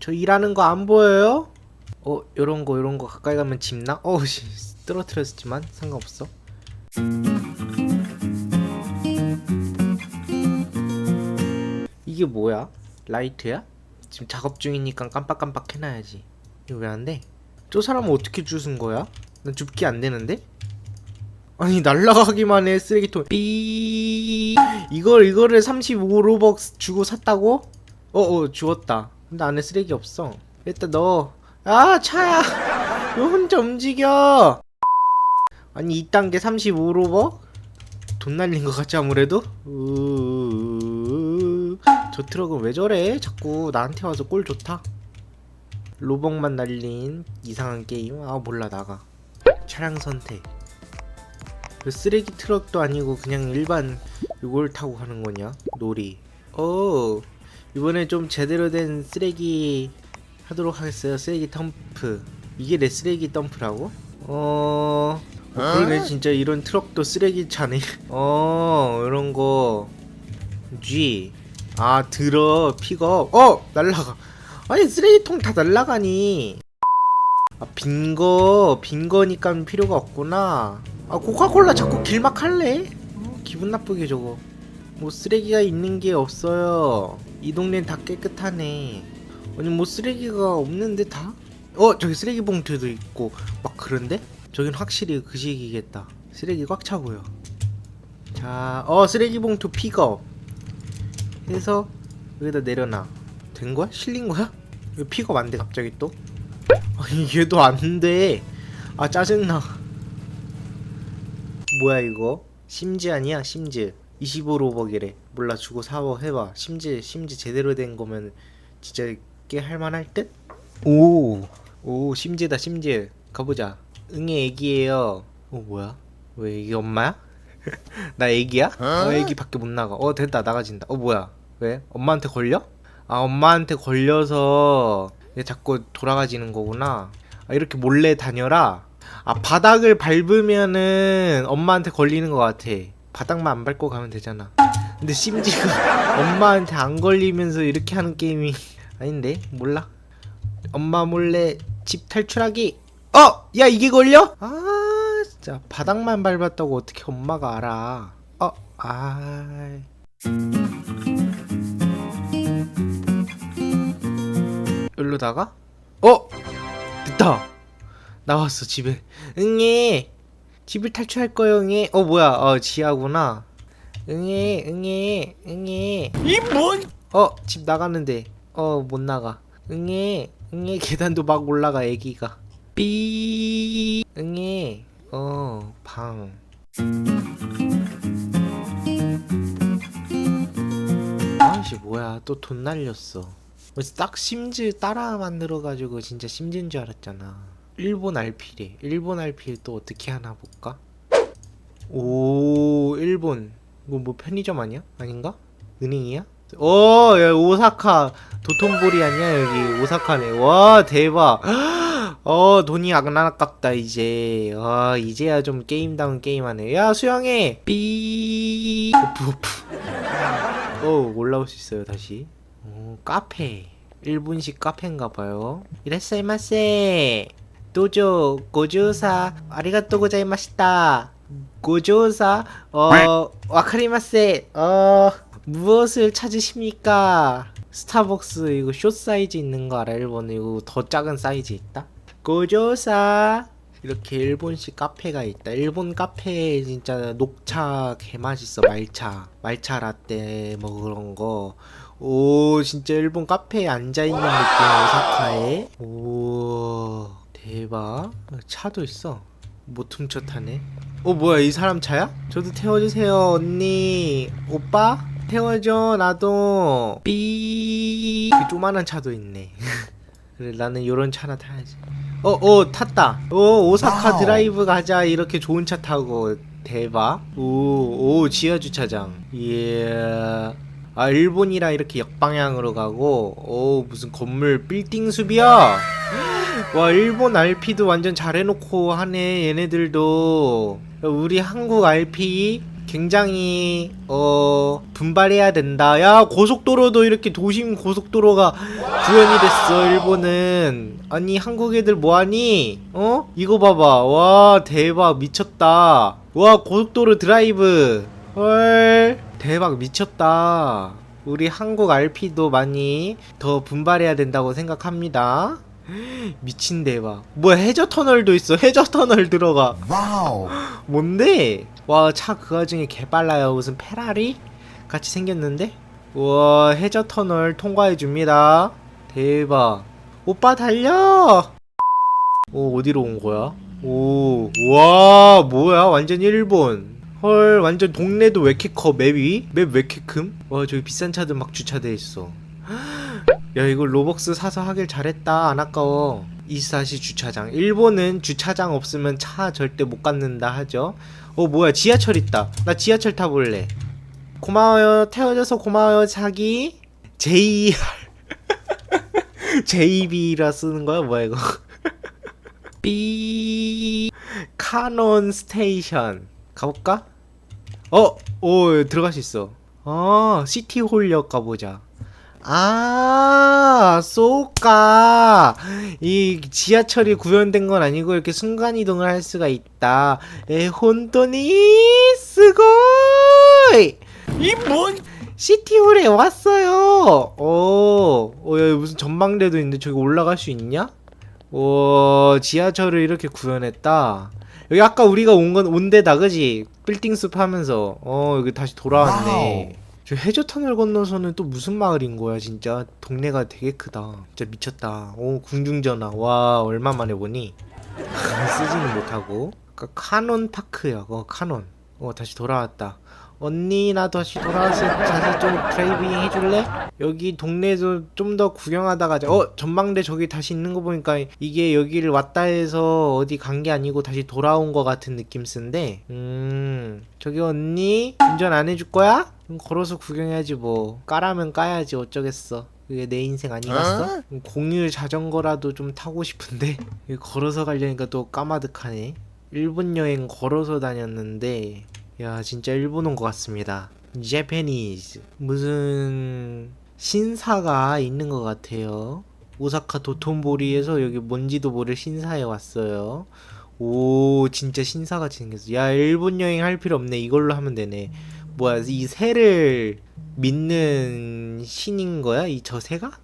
저 일하는 거 안 보여요? 어 요런 거 요런 거 가까이 가면 집나? 어우 씨 떨어뜨렸지만 상관없어 이게 뭐야? 라이트야? 지금 작업 중이니까 깜빡깜빡 해놔야지 이거 왜 안 돼? 저 사람은 어떻게 주운 거야? 난 줍기 안 되는데? 아니 날라가기만 해 쓰레기통 삐 이걸 이거를 35로벅 주고 샀다고? 어어 주웠다 근데 안에 쓰레기 없어. 일단 넣어. 아 차야! 왜 혼자 움직여! 아니 이딴 게 35로벅? 돈 날린 것 같지 아무래도? 저 트럭은 왜 저래? 자꾸 나한테 와서 꼴 좋다. 로벅만 날린 이상한 게임? 아 몰라 나가. 차량 선택. 그 쓰레기 트럭도 아니고 그냥 일반 이걸 타고 가는 거냐? 놀이. 오 이번에 좀 제대로 된 쓰레기 하도록 하겠어요. 쓰레기 덤프. 이게 내 쓰레기 덤프라고? 어... 어 그러네. 진짜 이런 트럭도 쓰레기 차네. 어 이런 거. G 아 들어. 픽업. 어 날라가. 아니 쓰레기통 다 날라가니. 아 빈거. 빈거니까 필요가 없구나. 아 코카콜라 자꾸 길막 할래? 어, 기분 나쁘게 저거. 뭐 쓰레기가 있는 게 없어요 이 동네는 다 깨끗하네 아니 뭐 쓰레기가 없는데 다? 어 저기 쓰레기 봉투도 있고 막 그런데? 저긴 확실히 그 시기겠다 쓰레기 꽉차 보여 자어 쓰레기 봉투 픽업 해서 여기다 내려놔 된 거야? 실린 거야? 왜 픽업 안돼 갑자기 또? 아니 얘도 안돼 아 짜증나 뭐야 이거 심지 아니야 심지 25로벅이래. 몰라 주고 사워 해봐. 심지 심지 제대로 된 거면 진짜 꽤 할만할 듯? 오, 오 심지다 심지 가보자. 응애 애기예요. 어 뭐야? 왜 애기 엄마야? 나 애기야? 어? 애기 밖에 못 나가. 어 됐다. 나가진다. 어 뭐야? 왜? 엄마한테 걸려? 아 엄마한테 걸려서 얘 자꾸 돌아가지는 거구나. 아 이렇게 몰래 다녀라? 아 바닥을 밟으면은 엄마한테 걸리는 것 같아 바닥만 안 밟고 가면 되잖아. 근데 심지가 엄마한테 안 걸리면서 이렇게 하는 게임이 아닌데? 몰라? 엄마 몰래 집 탈출하기. 어! 야 이게 걸려? 아 진짜. 바닥만 밟았다고 어떻게 엄마가 알아? 어? 아 여기로다가? 어? 됐다. 나왔어 집에. 응애 집을 탈출할 거요 응애. 어 뭐야. 어 지하구나. 응애 응애 응애. 이뭔? 어 집 나갔는데. 어 못 나가. 응애 응애 계단도 막 올라가 애기가. 삐. 응애. 어방. 아씨 뭐야. 또 돈 날렸어. 딱 심즈 따라 만들어가지고 진짜 심즈인 줄 알았잖아 일본 RP래 일본 RP 또 어떻게 하나 볼까? 오 일본 이거 뭐 편의점 아니야? 아닌가? 은행이야? 오, 야, 오사카 도톤보리 아니야 여기 오사카네. 와 대박. 어 돈이 안 아깝다 이제. 아 이제야 좀 게임다운 게임하네. 야 수영해. 삐. 오프 오프. 어 올라올 수 있어요 다시. 오 카페. 일본식 카페인가봐요. 이라시마세. 도조 고조사 아리가또 고자이마시다. 고조사 어 와카리마세. 어 무엇을 찾으십니까? 스타벅스 이거 숏 사이즈 있는 거 알아? 일본에 이거 더 작은 사이즈 있다? 고조사 이렇게 일본식 카페가 있다. 일본 카페에 진짜 녹차 개 맛있어. 말차, 말차 라떼 뭐 그런 거. 오 진짜 일본 카페에 앉아 있는 느낌 오사카에. 오 대박. 차도 있어. 못 훔쳐 타네. 어 뭐야 이 사람 차야? 저도 태워주세요 언니 오빠 태워줘 나도 삐그 조만한 차도 있네 그래 나는 요런 차나 타야지 어어 탔다 오 오사카 와우. 드라이브 가자 이렇게 좋은 차 타고 대박 오오 지하 주차장 예. 아 일본이라 이렇게 역방향으로 가고 오 무슨 건물 빌딩 숲이야 와 일본 RP도 완전 잘해놓고 하네 얘네들도 우리 한국 RP 굉장히 어 분발해야 된다. 야 고속도로도 이렇게 도심 고속도로가 구현이 됐어. 일본은 아니 한국 애들 뭐하니? 어 이거 봐봐. 와 대박 미쳤다. 와 고속도로 드라이브 헐 대박 미쳤다. 우리 한국 RP도 많이 더 분발해야 된다고 생각합니다. 미친 대박. 뭐야 해저 터널도 있어. 해저 터널 들어가. 와우. 뭔데? 와 차 그 와중에 개빨라요 무슨 페라리? 같이 생겼는데? 우와 해저 터널 통과해 줍니다 대박 오빠 달려 오 어디로 온 거야? 오 와 뭐야 완전 일본 헐 완전 동네도 왜 이렇게 커 맵이? 맵 왜 이렇게 큼? 와 저기 비싼 차들 막 주차돼 있어 야 이거 로벅스 사서 하길 잘했다. 안 아까워. 24시 주차장. 일본은 주차장 없으면 차 절대 못 갖는다 하죠. 어 뭐야. 지하철 있다. 나 지하철 타볼래. 고마워요. 태워줘서 고마워요 자기. JR JB라 쓰는 거야? 뭐야 이거? B 카논 스테이션. 가볼까? 어, 오 들어갈 수 있어. 어, 시티홀역 가보자. 아, 쏘까. 이 지하철이 구현된 건 아니고 이렇게 순간 이동을 할 수가 있다. 에, 혼돈이 스고이. 이 뭔 시티홀에 왔어요. 오, 어, 야, 무슨 전망대도 있는데 저기 올라갈 수 있냐? 오, 지하철을 이렇게 구현했다. 여기 아까 우리가 온 건 온 데다, 그지? 빌딩 숲 하면서. 어, 여기 다시 돌아왔네. 저 해저 터널 건너서는 또 무슨 마을인 거야, 진짜. 동네가 되게 크다. 진짜 미쳤다. 오, 궁중전화. 와, 얼마만에 보니? 쓰지는 못하고. 그 카논 파크야, 어, 카논. 어, 다시 돌아왔다. 언니 나 다시 돌아와서 다시 좀 드라이빙 해줄래? 여기 동네에서 좀 더 구경하다 가자 어 전망대 저기 다시 있는 거 보니까 이게 여기를 왔다 해서 어디 간 게 아니고 다시 돌아온 거 같은 느낌 쓴데 음 저기 언니 운전 안 해줄 거야? 그럼 걸어서 구경해야지 뭐 까라면 까야지 어쩌겠어 그게 내 인생 아니겠어? 공유 자전거라도 좀 타고 싶은데 걸어서 가려니까 또 까마득하네 일본 여행 걸어서 다녔는데 야 진짜 일본 온 것 같습니다. 제페니즈 무슨 신사가 있는 것 같아요. 오사카 도톤보리에서 여기 뭔지도 모를 신사에 왔어요. 오 진짜 신사같이 생겼어. 야 일본 여행 할 필요 없네. 이걸로 하면 되네. 뭐야 이 새를 믿는 신인 거야? 이 저 새가?